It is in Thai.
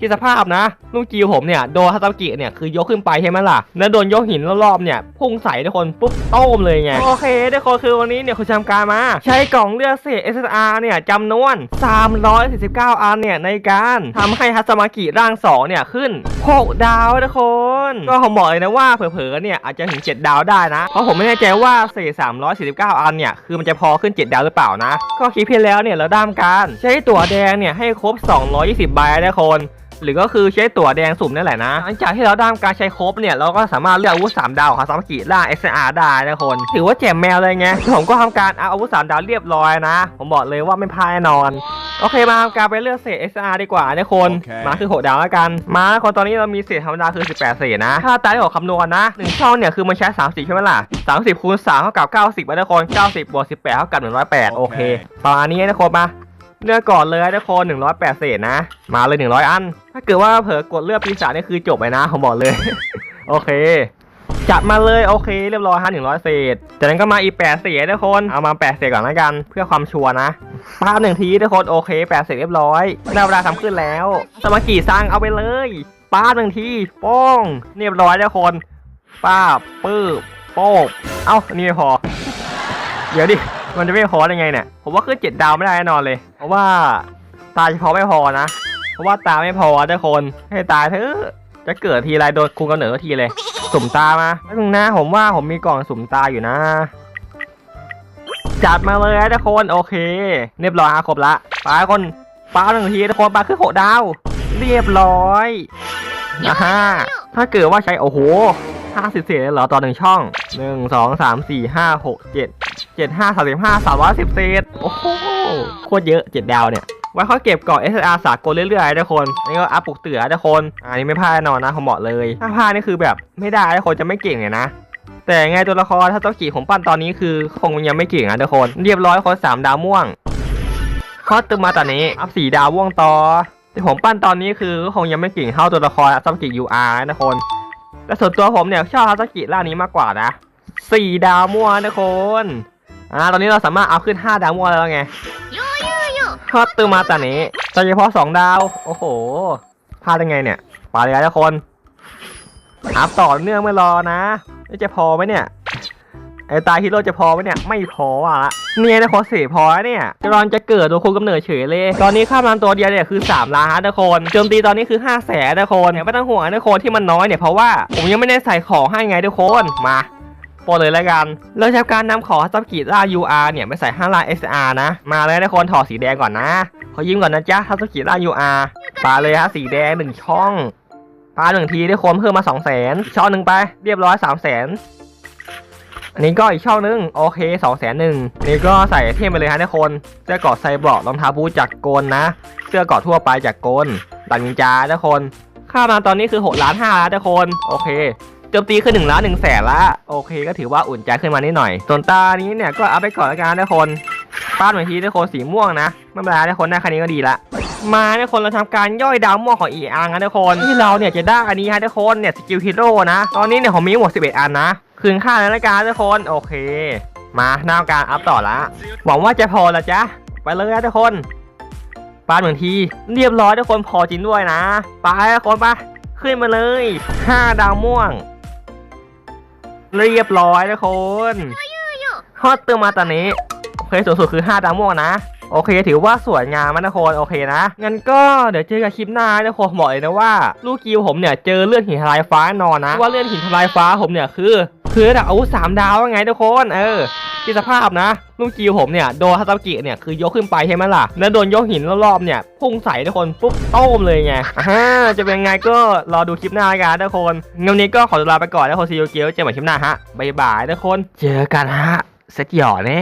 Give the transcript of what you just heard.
ที่สภาพนะลูกจิวผมเนี่ยโดนฮาตากิเนี่ยคือยกขึ้นไปใช่ไหมล่ะแล้วโดนยกหินรอบๆเนี่ยพุ่งใส่ทุกคนปุ๊บโต้มเลยไงโอเคทุกคนคือวันนี้เนี่ยคุณทำการมา ใช้กล่องเลือดเศษ SSR เนี่ยจำนวน 349 อันเนี่ยในการทำให้ฮัตมากิร่าง2เนี่ยขึ้น6ดาวทุกคนก็ผมบอกเลยนะว่าเผลอๆเนี่ยอาจจะถึง 7 ดาวได้นะ เพราะผมไม่แน่ใจว่าเศษ 349 อันเนี่ยคือมันจะพอขึ้น 7 ดาวหรือเปล่านะ ก็คลิปที่แล้วเนี่ยเราด้ามการใช้ตั๋วแดงเนี่ยให้ครบ 220 ใบนะทุกคน หรือก็คือใช้ตั๋วแดงสุ่มนั่นแหละนะ หลังจากที่เราด้ามการใช้ครบเนี่ย เราก็สามารถเลือกอาวุธ3ดาวของซามากิล่า SR ได้นะคน ถือว่าแจ่มแมวเลยไง ผมก็ทำการเอาอาวุธ3ดาวเรียบร้อยนะ ผมบอกเลยว่าไม่พลาดแน่นอน โอเคมาทำการไปเลือกเศษ SR ดีกว่านะคนโอเคมาคือ 6 ดาวแล้วกัน มานะคนตอนนี้เรามีเศษธรรมดาคือ 18 เศษนะถ้าตายที่ผมคำนวณนะหนึ่งช่องเนี่ยคือมันใช้ 30 ใช่ไหมล่ะ 30คูณ3เท่ากับ 90นะทุกคน 90บวก18เท่ากับ108โอเคประมาณนี้นะทุกคนมา เลือกก่อนเลยทุกคน108เศษนะ มาเลย100อัน ถ้าเกิดว่าเผลอกดเลือกปีศาจนี่คือจบไปนะผมบอกเลย โอเค จัดมาเลยโอเค เรียบร้อยฮะ100เศษ จากนั้นก็มาอีก8เศษทุกคน เอามา8เศษก่อนแล้วกัน เพื่อความชัวร์นะป้าหนึ่งทีทุกคนโอเค8เศษเรียบร้อยได้เวลาทำขึ้นแล้วสมากิซังเอาไปเลยป้าหนึ่งทีป้อง เรียบร้อยทุกคนป้าปื้บโป้งเอ้านนี่ไม่พอ เดี๋ยวดิ มันจะไม่พอได้ไงเนี่ย ผมว่าขึ้นเจ็ดดาวไม่ได้แน่นอนเลย เพราะว่าตาเฉพาะไม่พอนะ เพราะว่าตาไม่พอทุกคน ให้ตายเถอะจะเกิดทีไรโดนคุมกำเนิดทีเลย สุ่มตามาแป๊บนึงนะผมว่าผมมีกล่องสุ่มตาอยู่นะ จัดมาเลยทุกคนโอเค เรียบร้อยครบละปาคนปาหนึ่งทีทุกคนปาขึ้นหกดาว เรียบร้อยอ่าฮะถ้าเกิดว่าใช้โอ้โหห้าสิบเศษเลยเหรอต่อหนึ่งช่องหนึ่งสองสามสี่ห้าหกเจ็ด เจ็ดห้าสามสิบห้าสามร้อยสิบเศษโอ้โหโคตรเยอะเจ็ดดาวเนี่ยไว้เขาเก็บกล่อง SR สากลเรื่อยๆทุกคนนี่ก็อัพปลุกเตือทุกคนอันนี้ไม่พลาดแน่นอนนะผมบอกเลย ถ้าพลาดนี่คือแบบไม่ได้ทุกคนจะไม่เก่งเลยนะแต่ไงตัวละครถ้าต้องกี่ผมปั้นตอนนี้คือคงยังไม่เก่งนะทุกคนเรียบร้อยคนสามดาวม่วงคอตึมมาตอนนี้อัพสี่ดาวม่วงต่อที่ผมปั้นตอนนี้คือคงยังไม่เก่งเท่าตัวละครซัมกิ UR นะทุกคนแต่ส่วนตัวผมเนี่ยชอบฮัตสกิล่านี้มากกว่านะสี่ดาวม่วงนทุกคน อ่าตอนนี้เราสามารถเอาขึ้น 5 ดาวม่วงแล้วไงทอดตือมาแต่นี้โดยเฉพาะ 2 ดาว โอ้โหพลาดได้ไงเนี่ยปาเลยนะทุกคนอัพต่อเนื่องไม่รอนะนี่จะพอไหมเนี่ยไอ้ตาฮีโร่จะพอไหมเนี่ยไม่พออะเนี่ยนะคนเสียพอเนี่ยจะรอนจะเกิดโดนคุมกำเนิดเฉยเลย ตอนนี้ค่ามันตัวเดียวเนี่ยคือ 3 ล้านนะทุกคนโจมตีตอนนี้คือ5แสนนะทุกคนเนี่ยไม่ต้องห่วงนะทุกคนที่มันน้อยเนี่ยเพราะว่าผมยังไม่ได้ใส่ของให้ไงทุกคนมาโปรเลยแล้วกัน เราจะทำกการนำของซับกิล่า UR เนี่ยไปใส่ห้าล่า SR นะ มาเลยทุกคนถอดสีแดงก่อนนะ ขอยิ้มก่อนนะจ๊ะซับกิล่า UR ปาเลยฮะสีแดงหนึ่งช่องปาหนึ่งทีได้คนเพิ่มมา2 0 0 0 0 0ช่องหนึ่งไปเรียบร้อย3 0 0 0 0 0อันนี้ก็อีกช่องหนึงโอเค2 0 0 0 0หนึ่งนี่ก็ใส่เทมไปเลยฮะทุกคนเสื้อกราะไซบอร์กรองเท้าบูทจากโกนนะ เสื้อกราะทั่วไปจากโกนดันนินจาทุกคนค่ามาตอนนี้คือ6ล้าน5ล้านทุกคนโอเค โจมตีขึ้นหนึ่งล้านหนึ่งแสนละโอเคก็ถือว่าอุ่นใจขึ้นมานิดหน่อย ส่วนตานี้เนี่ยก็เอาไปก่อนละกันทุกคนป้าดหน่อยทีทุกคนสีม่วงนะไม่เป็นไรทุกคนได้คันนี้ก็ดีละมาทุกคนเราทำการย่อยดาวม่วงของอีอังนะทุกคนที่เราเนี่ยจะได้อันนี้ฮะทุกคนเนี่ยสกิลฮีโร่นะตอนนี้เนี่ยผมมีหมด11 อันนะคืนค่าแล้วละกันทุกคนโอเค มาหน้าการอัพต่อละหวังว่าจะพอละจ๊ะไปเลยนะทุกคนป้าเหมือนทีเรียบร้อยทุกคนพอจริงด้วยนะไปทุกคนไปขึ้นมาเลย 5 ดาวม่วง เรียบร้อยทุกคนฮอตเติมมาตอนนี้โอเคสูงสุดคือ 5 ดาวม่วงนะ โอเค ถือว่าสวยงามมากนะคนโอเคนะ งั้นก็เดี๋ยวเจอกันคลิปหน้านะคนบอกเลยนะว่า ลูกกิวผมเนี่ยเจอเลื่อนหินทลายฟ้าแน่นอนนะเพราะว่าเลื่อนหินทลายฟ้าผมเนี่ยคือ คือระดับอาวุธสามดาวว่าไงทุกคนเออที่สภาพนะลูกกิวผมเนี่ยโดนฮาตากิเนี่ยคือยกขึ้นไปใช่ไหมล่ะแล้วโดนยกหินรอบๆเนี่ยพุ่งใส่ทุกคนปุ๊บโต้มเลยไงอ่าจะเป็นไงก็รอดูคลิปหน้ากันทุกคนงั้นวันนี้ก็ขอตัวลาไปก่อนนะคนซีโอเกลเจอกันใหม่คลิปหน้าฮะบ๊ายบายทุกคนเจอกันฮะเซ็ตหย่อแน่